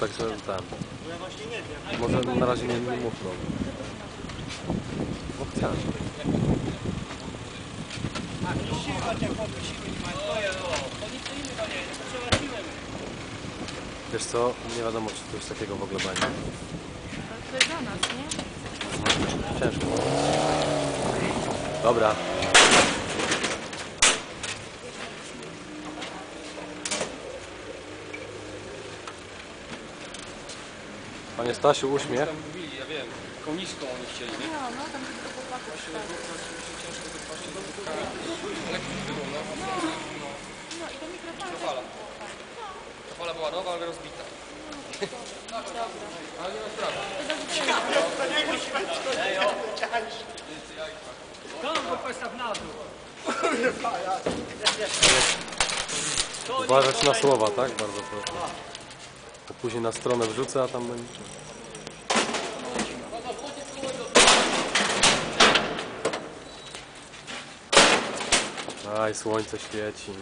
także tam. Bo ja właśnie nie wiem. Może na razie nie, nie mów no. Bo chcesz. Siła cię chłopy, siły nie mają. To to nic innego nie jest, to trzeba siłę. Wiesz co, nie wiadomo czy coś takiego w ogóle będzie. Ale to jest dla nas, nie? Ciężko. Dobra. Panie Stasiu, uśmiech. Tam mówili, ja wiem, taką niską oni chcieli, nie? No, no, tam tylko chłopaków. Lekko było, no. No i do mikrofonu też fala. Ta fala była nowa, ale rozbita. Dobra. Ale nie ma sprawy. Tam go postaw na dół. Uważać na słowa, tak? Bardzo proszę. Bo później na stronę wrzucę, a tam będzie... Aj, słońce świeci.